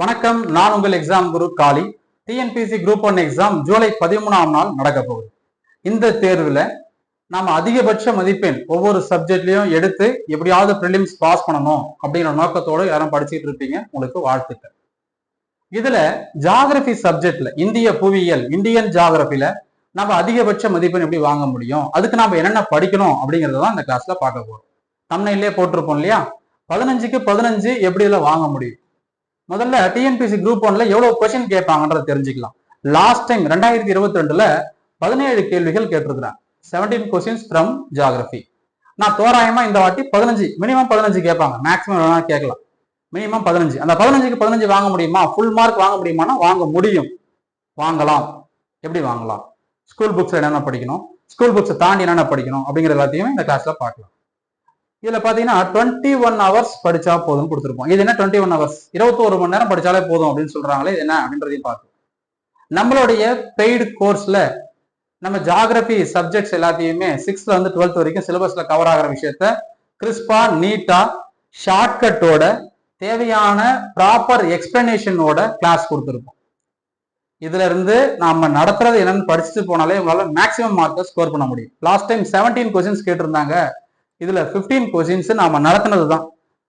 வணக்கம். நான் உங்கள் எக்ஸாம் குரு காளி. TNPSC group one exam July பதிமூணாம் நாள் நடக்க போகுது. இந்த தேர்வில் நாம் அதிகபட்ச மதிப்பெண் ஒவ்வொரு சப்ஜெக்ட்லையும் எடுத்து எப்படியாவது ப்ரிலிம்ஸ் பாஸ் பண்ணணும் அப்படிங்கிற நோக்கத்தோடு யாரும் படிச்சுட்டு இருப்பீங்க. உங்களுக்கு வாழ்த்துக்கள். இதுல ஜாகிரபி சப்ஜெக்ட்ல இந்திய புவியியல் இந்தியன் ஜாகிரபில நம்ம அதிகபட்ச மதிப்பெண் எப்படி வாங்க முடியும்? அதுக்கு நாம என்னென்ன படிக்கணும் அப்படிங்கறத தான் இந்த கிளாஸ்ல பார்க்க போறோம். தமிழ்நிலே போட்டிருப்போம் இல்லையா? பதினஞ்சுக்கு பதினஞ்சு எப்படி இதுல வாங்க முடியும்? முதல்ல டிஎன்பிசி குரூப் ஒன்ல எவ்வளவு கொஸ்டின் கேட்பாங்கன்றத தெரிஞ்சுக்கலாம். லாஸ்ட் டைம் ரெண்டாயிரத்தி இருபத்தி ரெண்டுல பதினேழு கேள்விகள் கேட்டிருக்கிறாங்க. செவன்டீன் கொஸ்டின்ஸ் ஃப்ரம் ஜியாகிரபி நான் தோராயமா இந்த வாட்டி பதினஞ்சு மினிமம் பதினஞ்சு கேட்பாங்க. மேக்ஸிமம் வேணா கேட்கலாம். மினிமம் பதினஞ்சு. அந்த பதினஞ்சுக்கு பதினஞ்சு வாங்க முடியுமா? ஃபுல் மார்க் வாங்க முடியுமானா வாங்க முடியும். வாங்கலாம். எப்படி வாங்கலாம்? ஸ்கூல் புக்ஸ் என்னென்ன படிக்கணும்? ஸ்கூல் புக்ஸை தாண்டி என்னென்ன படிக்கணும்? அப்படிங்கிற எல்லாத்தையுமே இந்த கிளாஸ்ல பார்க்கலாம். இதுல பாத்தீங்கன்னா டுவெண்ட்டி ஒன் ஹவர்ஸ் படிச்சா போதும் கொடுத்துருப்போம். இது என்ன டுவெண்ட்டி ஒன் ஹவர்ஸ் இருபத்தோரு மணி நேரம் படிச்சாலே போதும் அப்படின்னு சொல்றாங்களே இது என்ன அப்படின்றதையும் பார்க்கும் நம்மளுடைய பெய்டு கோர்ஸ்ல நம்ம ஜாகிரபி சப்ஜெக்ட்ஸ் எல்லாத்தையுமே சிக்ஸ்த்ல இருந்து டுவெல்த் வரைக்கும் சிலபஸ்ல கவர் ஆகிற விஷயத்த கிறிஸ்பா நீட்டா ஷார்ட்கட்டோட தேவையான ப்ராப்பர் எக்ஸ்பிளனேஷனோட கிளாஸ் கொடுத்துருப்போம். இதுல இருந்து நாம நடத்துறது என்னன்னு படிச்சுட்டு போனாலே உங்களால மேக்ஸிமம் மார்க்கை ஸ்கோர் பண்ண முடியும். லாஸ்ட் டைம் செவன்டீன் கொஸ்டின்ஸ் கேட்டிருந்தாங்க. இதில் ஃபிஃப்டீன் கொஷின்ஸு நாம் நடத்தினது தான்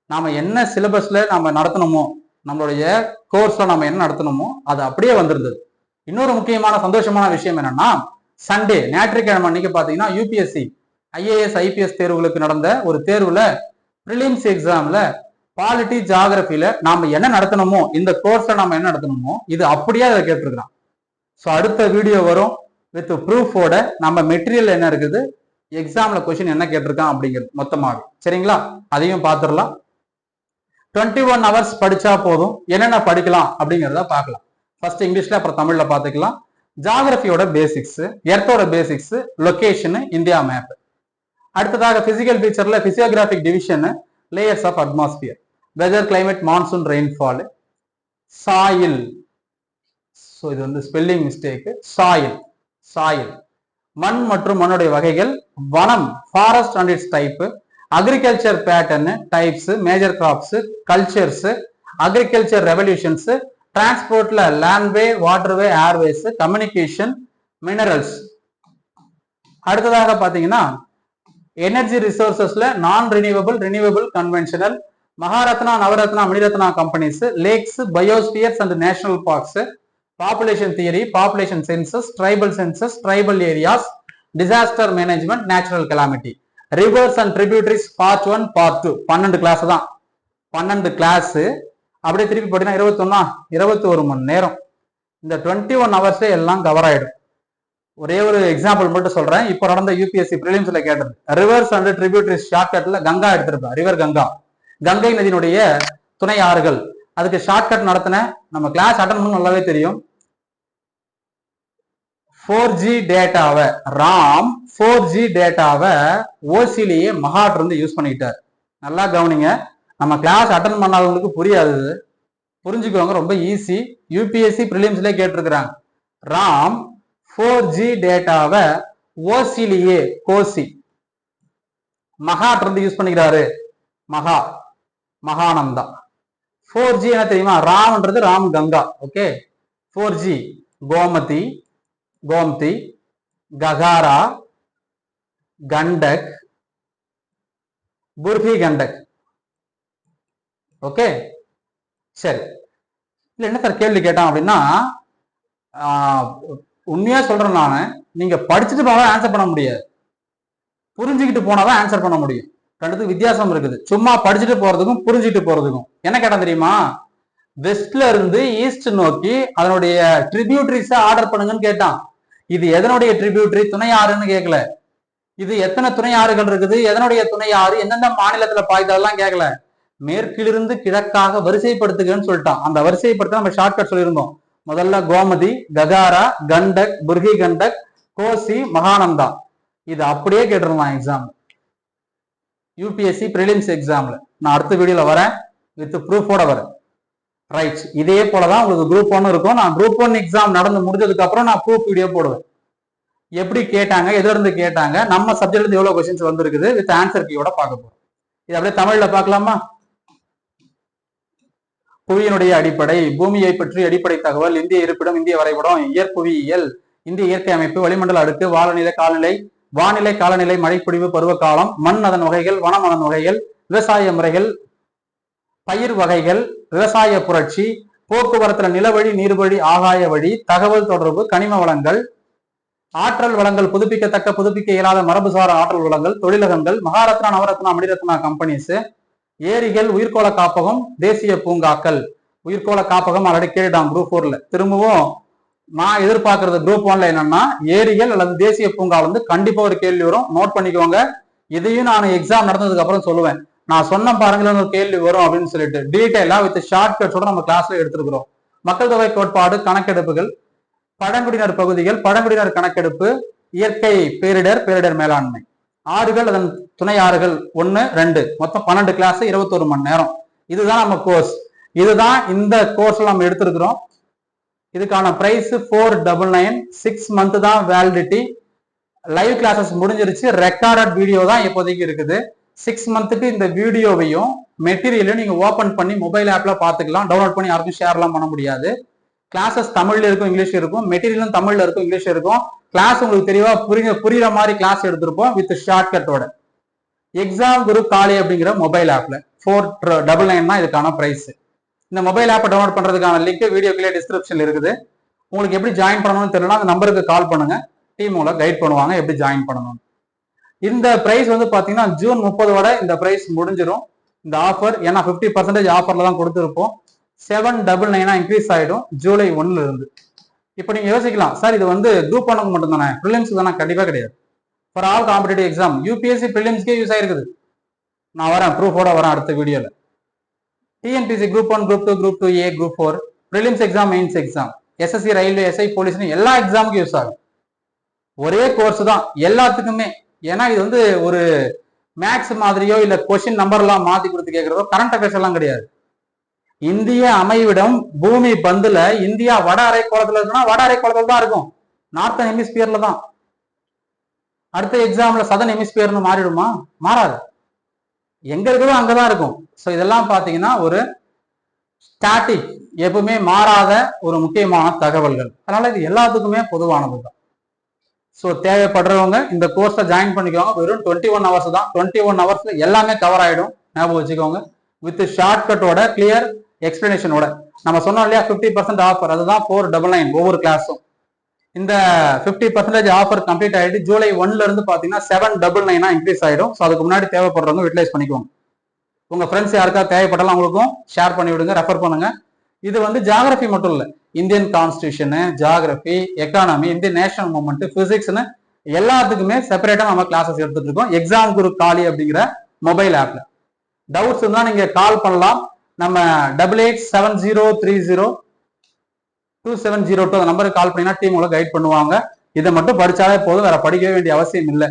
நாம் என்ன சிலபஸில் நாம் நடத்தணுமோ நம்மளுடைய கோர்ஸில் நாம் என்ன நடத்தணுமோ அது அப்படியே வந்திருந்தது. இன்னொரு முக்கியமான சந்தோஷமான விஷயம் என்னன்னா சண்டே ஞாயிற்றுக்கிழமை அன்னைக்கு பார்த்தீங்கன்னா யூபிஎஸ்சி ஐஏஎஸ் ஐபிஎஸ் தேர்வுகளுக்கு நடந்த ஒரு தேர்வில் ப்ரிலிம்ஸ் எக்ஸாமில் பாலிட்டி ஜாகிரபியில் நாம் என்ன நடத்தணுமோ இந்த கோர்ஸை நாம் என்ன நடத்தணுமோ இது அப்படியே அதை கேட்டிருக்கிறான். ஸோ அடுத்த வீடியோ வரும் வித் ப்ரூஃபோட நம்ம மெட்டீரியல் என்ன இருக்குது? எக்ஸாம்ல கொஸ்டின் என்ன கேட்டிருக்கான் அப்படிங்கிறது மொத்தமாக சரிங்களா? அதையும் பார்த்துடலாம். டுவெண்ட்டி ஒன் ஹவர்ஸ் படிச்சா போதும். என்னென்ன படிக்கலாம் அப்படிங்கிறத பார்க்கலாம். ஃபர்ஸ்ட் இங்கிலீஷ்ல அப்புறம் தமிழ்ல பார்த்துக்கலாம். ஜாகிரபியோட பேசிக்ஸ் எர்த்தோட பேசிக்ஸ் லொக்கேஷனு இந்தியா மேப் அடுத்ததாக physical ஃபீச்சர்ல physiographic division layers of atmosphere weather climate monsoon rainfall soil so இது வந்து ஸ்பெல்லிங் மிஸ்டேக் சாயில் சாயில் மண் மற்றும் மண்ணுடைய வகைகள் வனம் forest and its type agriculture pattern types major crops cultures agriculture revolutions டிரான்ஸ்போர்ட்ல landway waterway airways communication minerals அடுத்ததாக பார்த்தீங்கன்னா energy ரிசோர்சஸ்ல நான் renewable renewable conventional Maharatna Navratna Maniratna companies lakes biospheres and national parks population theory population census tribal census tribal areas disaster management natural calamity rivers and tributaries part one part two பன்னெண்டு class தான். பன்னெண்டு class அப்படியே திருப்பி போட்டீங்கன்னா இருபத்தொன்னா இருபத்தி ஒரு மணி நேரம். இந்த டுவெண்ட்டி ஒன் ஹவர்ஸே எல்லாம் கவர் ஆயிடும். ஒரே ஒரு எக்ஸாம்பிள் மட்டும் சொல்றேன். இப்போ நடந்த யூபிஎஸ்சி பிரிலிம்ஸ்ல கேட்டது. ரிவர்ஸ் அண்ட் ட்ரிபியூட்டரிஸ் ஷார்ட்கட்ல கங்கா எடுத்திருப்பேன் ரிவர் கங்கா. கங்கை நதியினுடைய துணை ஆறுகள். அதுக்கு ஷார்ட்கட் நடத்தின நம்ம கிளாஸ் அட்டன் பண்ண நல்லாவே தெரியும். ஃபோர் ஜி டேட்டாவை ராம் ஃபோர் ஜி டேட்டாவை ஓசிலேயே மகாட் இருந்து யூஸ் பண்ணிக்கிட்டார். நல்லா கவனிங்க. நம்ம கிளாஸ் அட்டன் பண்ணாதவங்களுக்கு புரியாது புரிஞ்சுக்கோங்க ரொம்ப ஈஸி யூபிஎஸ்சி ப்ரிலிம்ஸ்லேயே கேட்டிருக்கிறாங்க. ராம் ஃபோர் ஜி டேட்டாவை ஓசிலேயே கோசி மகாட் இருந்து யூஸ் பண்ணிக்கிறாரு. மகா மகானந்தா ஃபோர் ஜி என்ன தெரியுமா? ராம்ன்றது Ram Ganga okay four G Gomati Gomti Ghaghara Gandak Burhi Gandak. Okay? சரி. இல்லை என்ன சார் கேள்வி கேட்டான் அப்படின்னா உண்மையாக சொல்கிறேன் நான் நீங்கள் படிச்சுட்டு போனால் ஆன்சர் பண்ண முடியாது. புரிஞ்சுக்கிட்டு போனாதான் ஆன்சர் பண்ண முடியும். ரெண்டுத்துக்கும் வித்தியாசம் இருக்குது. சும்மா படிச்சுட்டு போகிறதுக்கும் புரிஞ்சுக்கிட்டு போகிறதுக்கும் என்ன கேட்டால் தெரியுமா? வெஸ்ட்ல இருந்து ஈஸ்ட் நோக்கி அதனுடைய ட்ரிபியூட்ரிஸை ஆர்டர் பண்ணுங்கன்னு கேட்டான். இது எதனுடைய ட்ரிபியூட்டரி துணை ஆறுன்னு கேட்கல இது எத்தனை துணை ஆறுகள் இருக்குது? எதனுடைய துணை ஆறு? எந்தெந்த மாநிலத்துல பாய்தெல்லாம் கேட்கல மேற்கிலிருந்து கிழக்காக வரிசைப்படுத்துகன்னு சொல்லிட்டான். அந்த வரிசைப்படுத்த நம்ம ஷார்ட்கட் சொல்லியிருந்தோம். முதல்ல கோமதி ககாரா கண்டக் புர்கி கண்டக் கோசி மகானந்தா இது அப்படியே கேட்டிருந்தான் எக்ஸாம் யூபிஎஸ்சி ப்ரிலிம்ஸ் எக்ஸாம்ல நான் அடுத்த வீடியோல வரேன். வித் ப்ரூஃபோட வரேன். ரைட் இதே போலதான் உங்களுக்கு குரூப் ஒன் இருக்கும். நான் குரூப் ஒன் எக்ஸாம் நடந்து முடிஞ்சதுக்கு அப்புறம் நான் ப்ரூஃப் வீடியோ போடுவேன். எப்படி கேட்டாங்க எதுல இருந்து கேட்டாங்க நம்ம சப்ஜெக்ட்ல இருந்து எவ்வளவு கொஸ்டின்ஸ் வந்திருக்குது வித் ஆன்சர் கீயோட பார்க்க போறோம். இது அப்படியே தமிழ்ல பார்க்கலாமா? புவியினுடைய அடிப்படை பூமியை பற்றி அடிப்படை தகவல் இந்திய இருப்பிடம் இந்திய வரைபடம் இயற்புவியியல் இந்திய இயற்கை அமைப்பு வளிமண்டல அடுக்கு வாழநிலை காலநிலை வானிலை காலநிலை மழைப்பொழிவு பருவகாலம் மண் அதன் வகைகள் வனம் அதன் வகைகள் விவசாய முறைகள் பயிர் வகைகள் விவசாய புரட்சி போக்குவரத்துல நிலவழி நீர்வழி ஆகாய வழி தகவல் தொடர்பு கனிம வளங்கள் ஆற்றல் வளங்கள் புதுப்பிக்கத்தக்க புதுப்பிக்க இயலாத மரபுசார ஆற்றல் வளங்கள் தொழிலகங்கள் மகாரத்னா நவரத்னா மணிரத்னா கம்பெனிஸ் ஏரிகள் உயிர்கோள காப்பகம் தேசிய பூங்காக்கள். உயிர்கோள காப்பகம் ஆல்ரெடி கேட்டான் குரூப் ஃபோர்ல திரும்பவும் நான் எதிர்பார்க்கறது குரூப் ஒன்ல என்னன்னா ஏரிகள் அல்லது தேசிய பூங்கா வந்து கண்டிப்பா ஒரு கேள்வி வரும். நோட் பண்ணிக்கோங்க. இதையும் நான் எக்ஸாம் நடந்ததுக்கு அப்புறம் சொல்லுவேன். நான் சொன்ன பாருங்களேன் ஒரு கேள்வி வரும் அப்படின்னு சொல்லிட்டு. டீட்டெயிலா வித் ஷார்ட் கட்ஸோட நம்ம கிளாஸ்ல எடுத்துருக்கிறோம். மக்கள் தொகை கோட்பாடு கணக்கெடுப்புகள் பழங்குடியினர் பகுதிகள் பழங்குடியினர் கணக்கெடுப்பு இயற்கை பேரிடர் பேரிடர் மேலாண்மை. ஆறுகள் அதன் துணை ஆறுகள் ஒன்று ரெண்டு. மொத்தம் பன்னெண்டு கிளாஸ் இருபத்தொரு மணி நேரம். இதுதான் நம்ம கோர்ஸ் இதுதான் இந்த கோர்ஸ்ல நம்ம எடுத்திருக்கிறோம். இதுக்கான price four double nine six month தான் வேலிடிட்டி லைவ் கிளாஸஸ் முடிஞ்சிருச்சு. ரெக்கார்டட் வீடியோ தான் இப்போதைக்கு இருக்குது. சிக்ஸ் மந்த்துக்கு இந்த வீடியோவையும் மெட்டீரியலையும் நீங்க ஓபன் பண்ணி மொபைல் ஆப்ல பாத்துக்கலாம் டவுன்லோட் பண்ணி யாருக்கும் ஷேர்லாம் பண்ண முடியாது. கிளாஸஸ் தமிழ்ல இருக்கும் இங்கிலீஷ் இருக்கும். மெட்டீரியலும் தமிழ்ல இருக்கும் இங்கிலீஷ் இருக்கும். கிளாஸ் உங்களுக்கு தெளிவாக புரிய புரியுற மாதிரி கிளாஸ் எடுத்திருப்போம் வித் ஷார்ட்கட்டோட எக்ஸாம் குரு காலி அப்படிங்கிற மொபைல் ஆப்ல ஃபோர் டபுள் நைன் தான் இதுக்கான பிரைஸ் இந்த மொபைல் ஆப்பை டவுன்லோட் பண்றதுக்கான லிங்க் வீடியோ கீழே டிஸ்கிரிப்ஷன்ல இருக்குது. உங்களுக்கு எப்படி ஜாயின் பண்ணணும்னு தெரியலனா அந்த நம்பருக்கு கால் பண்ணுங்க. டீம் உங்களை கைட் பண்ணுவாங்க எப்படி ஜாயின் பண்ணணும் இந்த பிரைஸ் வந்து பாத்தீங்கன்னா ஜூன் முப்பதோட இந்த பிரைஸ் முடிஞ்சிடும் இந்த ஆஃபர் ஏன்னா ஃபிஃப்டி பர்சன்டேஜ் ஆஃபர்ல தான் கொடுத்துருப்போம். செவன் டபுள் நைனா இன்க்ரீஸ் ஆயிடும் ஜூலை ஒன்னுல இருந்து. இப்போ நீங்க யோசிக்கலாம் சார் இது வந்து குரூப் ஒனுக்கு மட்டும் தானே? ப்ரிலிம்ஸ்க்கு தானே கண்டிப்பா கிடையாது. For all competitive exam UPSC ப்ரிலிம்ஸ்க்கே use ஆயிருக்குது. நான் வரேன் ப்ரூஃபோட வரேன் அடுத்த வீடியோல TNPSC group one group two group two A group four prelims exam mains exam SSC railway SI போலீஸ்னு எல்லா எக்ஸாமுக்கும் யூஸ் ஆகும். ஒரே கோர்ஸ் தான் எல்லாத்துக்குமே. ஏன்னா இது வந்து ஒரு மேக்ஸ் மாதிரியோ இல்ல கொஸ்டின் நம்பர்லாம் மாத்தி கொடுத்து கேட்கறதோ கரண்ட் அஃபேர்ஸ் எல்லாம் கிடையாது. இந்திய அமைவிடம் பூமி பந்துல இந்தியா வட அரைக்கோளத்துல இருக்குன்னா வட அரைக்கோளத்துல தான் இருக்கும். நார்த்தன் ஹெமிஸ்பியர்ல தான். அடுத்த எக்ஸாம்ல சதன் ஹெமிஸ்பியர்னு மாறிடுமா? மாறாது. எங்க இருக்குதோ அங்கதான் இருக்கும். ஸோ இதெல்லாம் பாத்தீங்கன்னா ஒரு ஸ்டாட்டிக் எப்பவுமே மாறாத ஒரு முக்கியமான தகவல்கள். அதனால இது எல்லாத்துக்குமே பொதுவானது தான் ஸோ தேவைப்படுறவங்க இந்த கோர்ஸை ஜாயின் பண்ணிக்கோங்க. வெறும் டுவெண்ட்டி ஒன் ஹவர்ஸ் தான். டுவெண்ட்டி ஒன் ஹவர்ஸ்ல எல்லாமே கவர் ஆகிடும் ஞாபகம் வச்சுக்கோங்க. வித் ஷார்ட்கட்டோட கிளியர் எக்ஸ்பிளனேஷனோட நம்ம சொன்னோம் இல்லையா ஃபிஃப்டி பர்சன்ட் ஆஃபர் அதுதான் ஃபோர் டபுள் நைன் ஒவ்வொரு கிளாஸும் இந்த ஃபிஃப்டி பர்சன்டேஜ் ஆஃபர் கம்ப்ளீட் ஆகிட்டு ஜூலை ஒன்ல இருந்து செவன் டபுள் நைனா இன்க்ரீஸ் ஆகிடும் ஸோ அதுக்கு முன்னாடி தேவைப்படுறவங்க யூட்டிலைஸ் பண்ணிக்கோங்க. உங்கள் ஃப்ரெண்ட்ஸ் யாருக்கா தேவைப்பட்டாலும் அவங்களுக்கும் ஷேர் பண்ணி விடுங்க ரெஃபர் பண்ணுங்க. இது வந்து ஜாகிரபி மட்டும் இல்லை. Indian constitution geography economy Indian national movement பிசிக்ஸ்னு எல்லாத்துக்குமே செப்பரேட்டா நம்ம கிளாஸஸ் எடுத்துட்டு இருக்கோம். எக்ஸாம் குரு காலி அப்படிங்கிற மொபைல் ஆப்ல டவுட்ஸ் இருந்தா நீங்க கால் பண்ணலாம். நம்ம double eight seven zero three zero two seven zero two அந்த நம்பருக்கு கால் பண்ணினா டீம் கைட் பண்ணுவாங்க. இதை மட்டும் படிச்சாலே போதும். வேற படிக்கவே வேண்டிய அவசியம் இல்லை.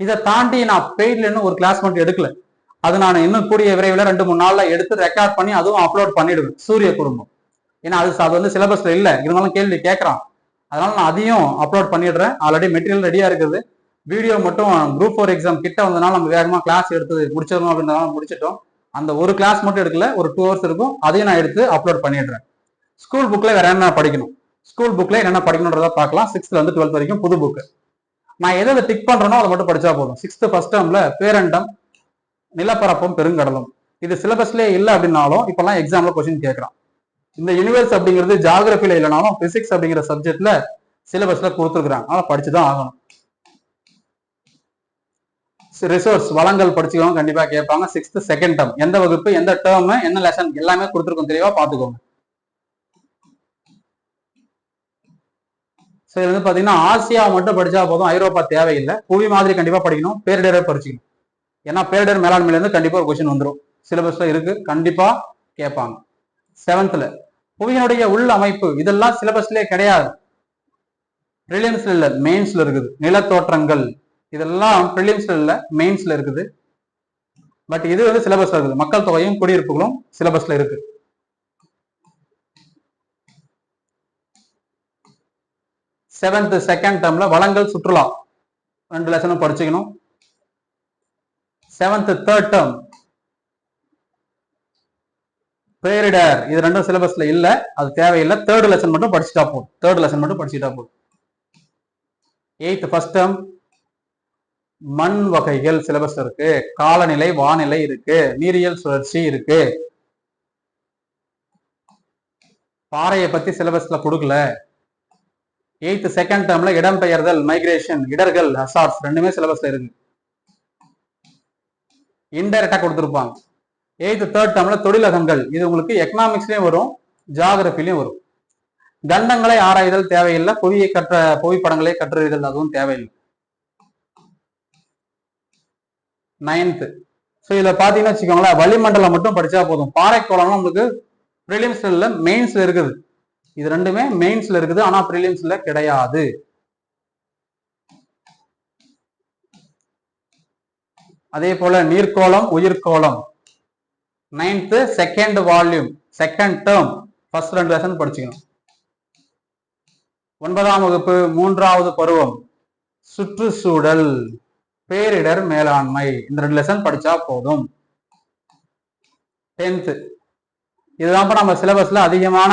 இதை தாண்டி நான் பெய்ட்ல இன்னும் ஒரு கிளாஸ் மட்டும் எடுக்கல. அது நான் இன்னும் கூடிய விரைவில் ரெண்டு மூணு நாள்ல எடுத்து ரெக்கார்ட் பண்ணி அதுவும் அப்லோட் பண்ணிடுவேன். சூரிய குடும்பம். ஏன்னா அது அது வந்து சிலபஸ்ல இல்லை. இருந்தாலும் கேள்வி கேட்கறான். அதனால நான் அதையும் அப்லோட் பண்ணிடுறேன். ஆல்ரெடி மெட்டீரியல் ரெடியா இருக்குது. வீடியோ மட்டும் குரூப் ஃபோர் எக்ஸாம் கிட்ட வந்தனால நம்ம வேகமா கிளாஸ் எடுத்து முடிச்சிடணும் அப்படின்றதால முடிச்சிட்டோம். அந்த ஒரு கிளாஸ் மட்டும் எடுக்கல. ஒரு டூ ஹவர்ஸ் இருக்கும். அதையும் நான் எடுத்து அப்லோட் பண்ணிடுறேன். ஸ்கூல் புக்கில் வேற என்ன படிக்கணும்? ஸ்கூல் புக்கில் என்னென்ன படிக்கணுன்றத பார்க்கலாம். சிக்ஸ்த்ல இருந்து டுவெல்த் வரைக்கும் புது புக்கு நான் எதை எதை டிக் பண்றேனோ அதை மட்டும் படிச்சா போதும். சிக்ஸ்த்து ஃபர்ஸ்ட் டேர்ம்ல பேரண்டம் நிலப்பரப்பும் பெருங்கடலும். இது சிலபஸ்லேயே இல்லை அப்படின்னாலும் இப்பெல்லாம் எக்ஸாம்ல கொஸ்டின் கேட்கறான். இந்த யூனிவர்ஸ் அப்படிங்கிறது ஜாகிரபில இல்லைனாலும் பிசிக்ஸ் அப்படிங்கிற சப்ஜெக்ட்ல சிலபஸ்ல கொடுத்துருக்குறாங்க. அதனால படிச்சுதான் ஆகணும். ரிசோர்ஸ் வளங்கள் படிச்சுக்கோங்க கண்டிப்பா கேட்பாங்க. சிக்ஸ்த் செகண்ட் டேர்ம் எந்த வகுப்பு எந்த டேர்ம் என்ன லெசன் எல்லாமே கொடுத்துருக்கோம். தெளிவா பாத்துக்கோங்க ஸோ இது வந்து பாத்தீங்கன்னா ஆசியா மட்டும் படிச்சா போதும். ஐரோப்பா தேவையில்லை. புவி மாதிரி கண்டிப்பா படிக்கணும். பேரிடரை படிச்சுக்கணும் ஏன்னா பேரிடர் மேலாண்மையில இருந்து கண்டிப்பா ஒரு கொஸ்டின் வந்துடும் சிலபஸ்ல இருக்கு. கண்டிப்பா கேட்பாங்க. செவன்த்ல புவியினுடைய உள் அமைப்பு இதெல்லாம் சிலபஸ்லயே கிடையாது. ப்ரிலிம்ஸ்ல இல்ல மெயின்ஸ்ல இருக்குது. நிலத்தோற்றங்கள் இதெல்லாம் ப்ரிலிம்ஸ்ல இல்ல மெயின்ஸ்ல இருக்குது. பட் இது வந்து சிலபஸ்ல இருக்குது. மக்கள் தொகையும் குடியிருப்புகளும் சிலபஸ்ல இருக்கு. செவன்த் செகண்ட் டேர்ம்ல வளங்கள் சுற்றுலா. ரெண்டு லெசனும் படிச்சுக்கணும். செவன்த் தேர்ட் டேர்ம் பேரிடர் இது ரெண்டும் சிலபஸ்ல இல்ல. அது தேவையில்லை. தேர்ட் லெசன் மட்டும் படிச்சுட்டா போதும். தேர்ட் லெசன் மட்டும் படிச்சுட்டா போதும். எயித் ஃபர்ஸ்ட் டேர்ம் மண் வகைகள் சிலபஸ் இருக்கு. காலநிலை வானிலை இருக்கு. நீரியல் சுழற்சி இருக்கு. பாறையை பத்தி சிலபஸ்ல கொடுக்கல. எயித்து செகண்ட் டேர்ம்ல இடம்பெயர்தல் மைக்ரேஷன் இடர்கள் ஹசார்ட்ஸ் ரெண்டுமே சிலபஸ்ல இருக்கு. இன்டைரக்டா கொடுத்துருப்பாங்க. எயித்து தேர்ட் டேர்ம்ல தொழிலகங்கள். இது உங்களுக்கு எக்கனாமிக்ஸ்லயும் வரும் ஜாகிரபிலையும் வரும். கண்டங்களை ஆராய்தல் தேவையில்லை புவியை கற்ற புவிப்படங்களை கற்றறிதல் அதுவும் தேவையில்லை. நைன்த்து ஸோ இதில் பார்த்தீங்கன்னு வச்சுக்கோங்களேன் வளிமண்டலம் மட்டும் படித்தா போதும். பாறைக்கோளம்லாம் உங்களுக்கு ப்ரிலிம்ஸில் மெயின்ஸில் இருக்குது. இது ரெண்டுமே மெயின்ஸில் இருக்குது ஆனால் ப்ரிலிம்ஸில் கிடையாது. அதே போல நீர்க்கோளம் உயிர்கோளம் ninth second volume second term first ரெண்டு லெசன் படிச்சுக்கணும். ஒன்பதாம் வகுப்பு மூன்றாவது பருவம் சுற்றுச்சூழல் பேரிடர் மேலாண்மை. இந்த ரெண்டு லெசன் படிச்சா போதும். டென்த்து இதுதான் நம்ம சிலபஸ்ல அதிகமான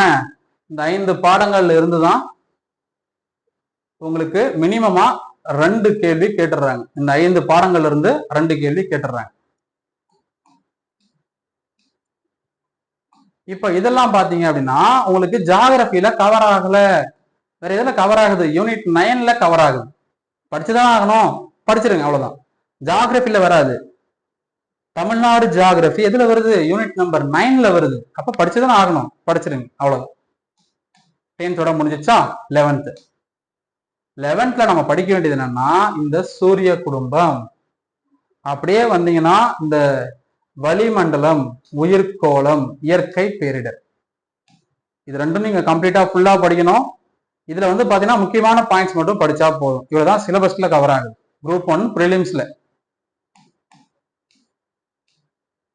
இந்த ஐந்து பாடங்கள்ல இருந்து தான் உங்களுக்கு மினிமமா ரெண்டு கேள்வி கேட்டுடுறாங்க. இந்த ஐந்து பாடங்கள்ல இருந்து ரெண்டு கேள்வி கேட்டுடுறாங்க. இப்போ இதெல்லாம் பார்த்தீங்க அப்படின்னா உங்களுக்கு ஜாகிரபியில கவர் ஆகல. வேற எதுல கவர் ஆகுது? யூனிட் நைன்ல கவர் ஆகுது. படிச்சுதான் ஆகணும். படிச்சிருங்க அவ்வளவுதான். ஜாகிரபில வராது. தமிழ்நாடு ஜியாகிரபி எதுல வருது? யூனிட் நம்பர் நைன்ல வருது. அப்ப படிச்சுதான் ஆகணும். படிச்சிருங்க அவ்வளவுதான். டென்த்தோட முடிஞ்சிச்சா? லெவன்த்து லெவன்த்ல நம்ம படிக்க வேண்டியது என்னன்னா இந்த சூரிய குடும்பம். அப்படியே வந்தீங்கன்னா இந்த வளிமண்டலம் உயிர்கோளம் இயற்கை பேரிடர். இது ரெண்டும் நீங்க கம்ப்ளீட்டா ஃபுல்லா படிக்கணும். இதுல வந்து பாத்தீங்கன்னா முக்கியமான பாயிண்ட்ஸ் மட்டும் படிச்சா போதும். இவ்வளவுதான் சிலபஸ்ல கவர் ஆகுது. குரூப் ஒன் ப்ரிலிம்ஸ்ல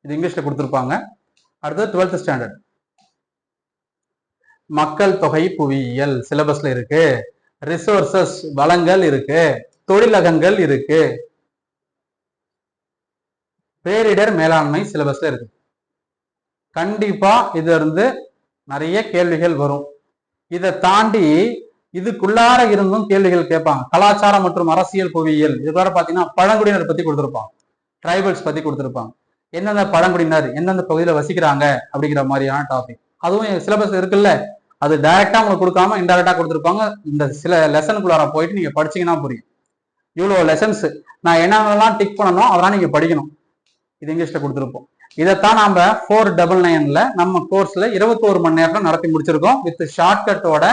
இது இங்கிலீஷ்ல கொடுத்துருப்பாங்க. அடுத்தது டுவெல்த் ஸ்டாண்டர்ட் மக்கள் தொகை புவியியல் சிலபஸ்ல இருக்கு. ரிசோர்சஸ் வளங்கள் இருக்கு. தொழிலகங்கள் இருக்கு. பேரிடர் மேலாண்மை சிலபஸ்ல இருக்கு. கண்டிப்பா இதுல இருந்து நிறைய கேள்விகள் வரும். இதை தாண்டி இதுக்குள்ளார இருந்தும் கேள்விகள் கேட்பாங்க. கலாச்சாரம் மற்றும் அரசியல் புவியியல். இதுக்குள்ளார பாத்தீங்கன்னா பழங்குடியினர் பத்தி கொடுத்துருப்பாங்க. ட்ரைபல்ஸ் பத்தி கொடுத்துருப்பாங்க. எந்தெந்த பழங்குடியினர் எந்தெந்த பகுதியில வசிக்கிறாங்க அப்படிங்கிற மாதிரியான டாபிக் அதுவும் சிலபஸ் இருக்குல்ல. அது டைரக்டா உங்களுக்கு கொடுக்காம இன்டைரக்டா கொடுத்துருப்பாங்க. இந்த சில லெசனுக்குள்ளார போயிட்டு நீங்க படிச்சீங்கன்னா புரியும். இவ்வளோ லெசன்ஸ் நான் என்னென்னலாம் டிக் பண்ணணும் அதெல்லாம் நீங்க படிக்கணும். இது இங்கிலீஷ்ல கொடுத்துருப்போம். இதைத்தான் நாம ஃபோர் டபுள் நைன்ல நம்ம கோர்ஸ்ல இருபத்தோரு மணி நேரம் நடத்தி முடிச்சிருக்கோம். வித் ஷார்ட்கட்டோட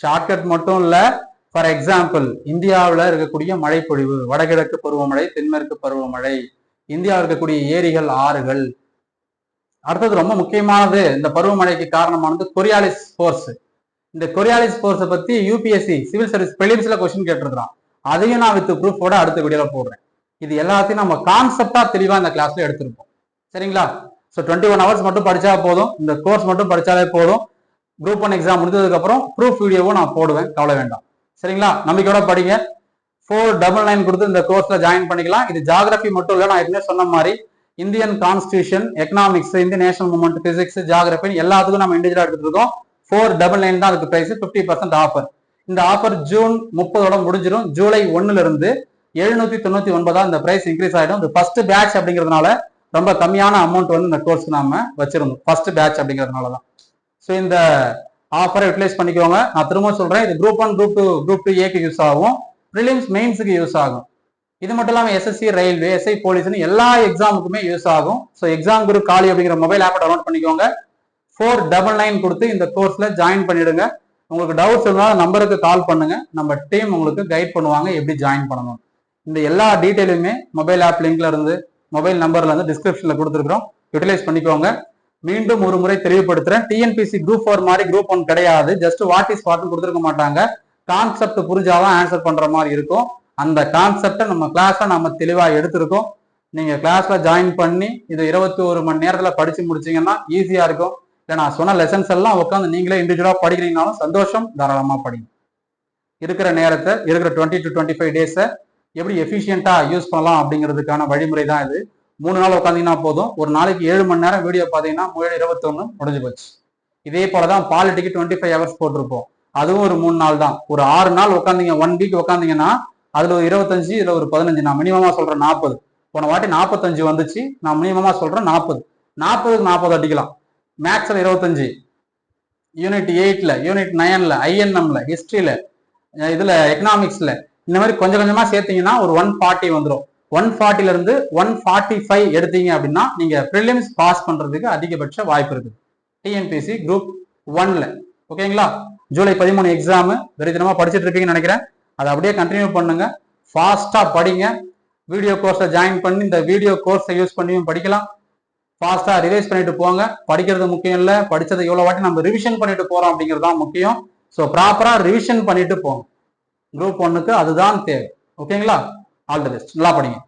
ஷார்ட்கட் மட்டும் இல்ல ஃபார் எக்ஸாம்பிள் இந்தியாவில் இருக்கக்கூடிய மழைப்பொழிவு வடகிழக்கு பருவமழை தென்மேற்கு பருவமழை இந்தியாவில் இருக்கக்கூடிய ஏரிகள் ஆறுகள். அடுத்தது ரொம்ப முக்கியமானது இந்த பருவமழைக்கு காரணமானது கொரியாலிஸ் ஃபோர்ஸ் இந்த கொரியாலிஸ் ஃபோர்ஸை பத்தி யூபிஎஸ்சி சிவில் சர்வீஸ் பிலிம்ஸ்ல கொஸ்டின் கேட்டிருக்கிறான். அதையும் நான் வித் ப்ரூஃபோட அடுத்த வீடியோல போடுறேன். இது எல்லாத்தையும் நம்ம கான்செப்டா தெளிவா இந்த கிளாஸ்ல எடுத்திருப்போம். சரிங்களா? ஸோ டுவெண்ட்டி ஒன் ஹவர்ஸ் மட்டும் படிச்சா போதும். இந்த கோர்ஸ் மட்டும் படிச்சாலே போதும். குரூப் ஒன் எக்ஸாம் முடிஞ்சதுக்கு அப்புறம் ப்ரூஃப் வீடியோவும் நான் போடுவேன். கவலை வேண்டாம். சரிங்களா? நம்பிக்கையோட படிங்க. ஃபோர் டபுள் நைன் கொடுத்து இந்த கோர்ஸ்ல ஜாயின் பண்ணிக்கலாம். இது ஜாகிரபி மட்டும் இல்லை நான் ஏற்கனவே சொன்ன மாதிரி Indian constitution economics Indian national movement physics ஜாகிரபின்னு எல்லாத்துக்கும் நம்ம இண்டிவிஜுவலா எடுத்துட்டு இருக்கோம். ஃபோர் டபுள் நைன் தான் அதுக்கு பிரைஸ் ஃபிஃப்டி பர்சன்ட் ஆஃபர் இந்த ஆஃபர் ஜூன் முப்பதோட முடிஞ்சிடும் ஜூலை ஒன்னுல இருந்து எழுநூத்தி தொண்ணூத்தி ஒன்பதா இந்த பிரைஸ் இன்க்ரீஸ் ஆயிடும். இந்த ஃபர்ஸ்ட் பேட்ச் அப்படிங்கிறதுனால ரொம்ப கம்மியான அமௌண்ட் வந்து இந்த கோர்ஸ் நாம வச்சிருந்தோம். ஃபர்ஸ்ட் பேட்ச் அப்படிங்கிறதுனால தான் ஸோ இந்த ஆஃபரை யூட்டிலைஸ் பண்ணிக்கோங்க. நான் திரும்ப சொல்றேன். இது group one group two group two ஏக்கு யூஸ் ஆகும். ப்ரிலிம்ஸ் மெயின்ஸுக்கு யூஸ் ஆகும். இது மட்டும் இல்லாமல் எஸ்எஸ்சி ரயில்வே எஸ்ஐ போலீஸ்னு எல்லா எக்ஸாமுக்குமே யூஸ் ஆகும். ஸோ எக்ஸாம் குரூப் காலி அப்படிங்கிற மொபைல் ஆப்பை டவுன்லோட் பண்ணிக்கோங்க. ஃபோர் டபுள் நைன் கொடுத்து இந்த கோர்ஸ்ல ஜாயின் பண்ணிடுங்க. உங்களுக்கு டவுட்ஸ் இருந்தாலும் நம்பருக்கு கால் பண்ணுங்க. நம்ம டீம் உங்களுக்கு கைட் பண்ணுவாங்க எப்படி ஜாயின் பண்ணணும். இந்த எல்லா டீட்டெயிலுமே மொபைல் ஆப் லிங்க்ல இருந்து மொபைல் நம்பர்ல இருந்து டிஸ்கிரிப்ஷன்ல கொடுத்துருக்கோம் யூட்டிலைஸ் பண்ணிக்கோங்க. மீண்டும் ஒரு முறை தெளிவுபடுத்துறேன். டிஎன்பிசி குரூப் ஃபோர் மாதிரி குரூப் ஒன் கிடையாது. ஜஸ்ட் வாட் இஸ் வாட்னு கொடுத்துருக்க மாட்டாங்க. கான்செப்ட் புரிஞ்சாதான் ஆன்சர் பண்ற மாதிரி இருக்கும். அந்த கான்செப்டை நம்ம கிளாஸ்ல நம்ம தெளிவா எடுத்திருக்கோம். நீங்க கிளாஸ்ல ஜாயின் பண்ணி இது இருபத்தி ஒரு மணி நேரத்துல படிச்சு முடிச்சீங்கன்னா ஈஸியா இருக்கும். இல்லை நான் சொன்ன லெசன்ஸ் எல்லாம் உட்காந்து நீங்களே இண்டிவிஜுவலா படிக்கிறீங்கனாலும் சந்தோஷம் தாராளமா படிங்க. இருக்கிற நேரத்தை இருக்கிற டுவெண்ட்டி டு டுவெண்ட்டி ஃபைவ் டேஸை எப்படி எஃபிஷியண்டா யூஸ் பண்ணலாம் அப்படிங்கிறதுக்கான வழிமுறை தான் இது. மூணு நாள் உட்காந்தீங்கன்னா போதும். ஒரு நாளைக்கு ஏழு மணி நேரம் வீடியோ பார்த்தீங்கன்னா மூணு இருபத்தொன்னு முடிஞ்சு போச்சு. இதே போல தான் பாலிட்டிக்கு டுவெண்ட்டி ஃபைவ் ஹவர்ஸ் போட்டிருப்போம். அதுவும் ஒரு மூணு நாள் தான். ஒரு ஆறு நாள் உட்காந்தீங்க ஒன் வீக் உட்காந்தீங்கன்னா அதுல ஒரு இருபத்தஞ்சு இதுல ஒரு பதினஞ்சு. நான் மினிமமா சொல்றேன் நாற்பது போன வாட்டி நாற்பத்தஞ்சு வந்துச்சு. நான் மினிமமா சொல்றேன் நாற்பது நாற்பதுக்கு நாற்பது அடிக்கலாம். மேக்ஸ்ல இருபத்தஞ்சு. யூனிட் எயிட்ல யூனிட் நைன்ல ஐஎன்எம்ல ஹிஸ்டரியில இதுல எக்கனாமிக்ஸ்ல இந்த மாதிரி கொஞ்சம் கொஞ்சமா சேர்த்தீங்கன்னா ஒரு ஒன் ஃபார்ட்டி வந்துடும் ஒன் ஃபார்ட்டில இருந்து ஒன் ஃபார்ட்டி ஃபைவ் எடுத்தீங்க அப்படின்னா நீங்க ப்ரிலிம்ஸ் பாஸ் பண்றதுக்கு அதிகபட்ச வாய்ப்பு இருக்கு. டிஎன்பிசி குரூப் ஒன்ல ஓகேங்களா ஜூலை பதிமூணு எக்ஸாம் வெறித்தனமா படிச்சுட்டு இருப்பீங்கன்னு நினைக்கிறேன். அதை அப்படியே கண்டினியூ பண்ணுங்க. ஃபாஸ்டா படிங்க. வீடியோ கோர்ஸை ஜாயின் பண்ணி இந்த வீடியோ கோர்ஸை யூஸ் பண்ணியும் படிக்கலாம். ஃபாஸ்டா ரிவைஸ் பண்ணிட்டு போங்க. படிக்கிறது முக்கியம் இல்லை. படிச்சதை எவ்வளோ வாட்டி நம்ம ரிவிஷன் பண்ணிட்டு போறோம் அப்படிங்கிறது தான் முக்கியம். ஸோ ப்ராப்பரா ரிவிஷன் பண்ணிட்டு போங்க. குரூப் ஒன்னுக்கு அதுதான் தேவை. ஓகேங்களா ஆல் தி பெஸ்ட் நல்லா படிங்க.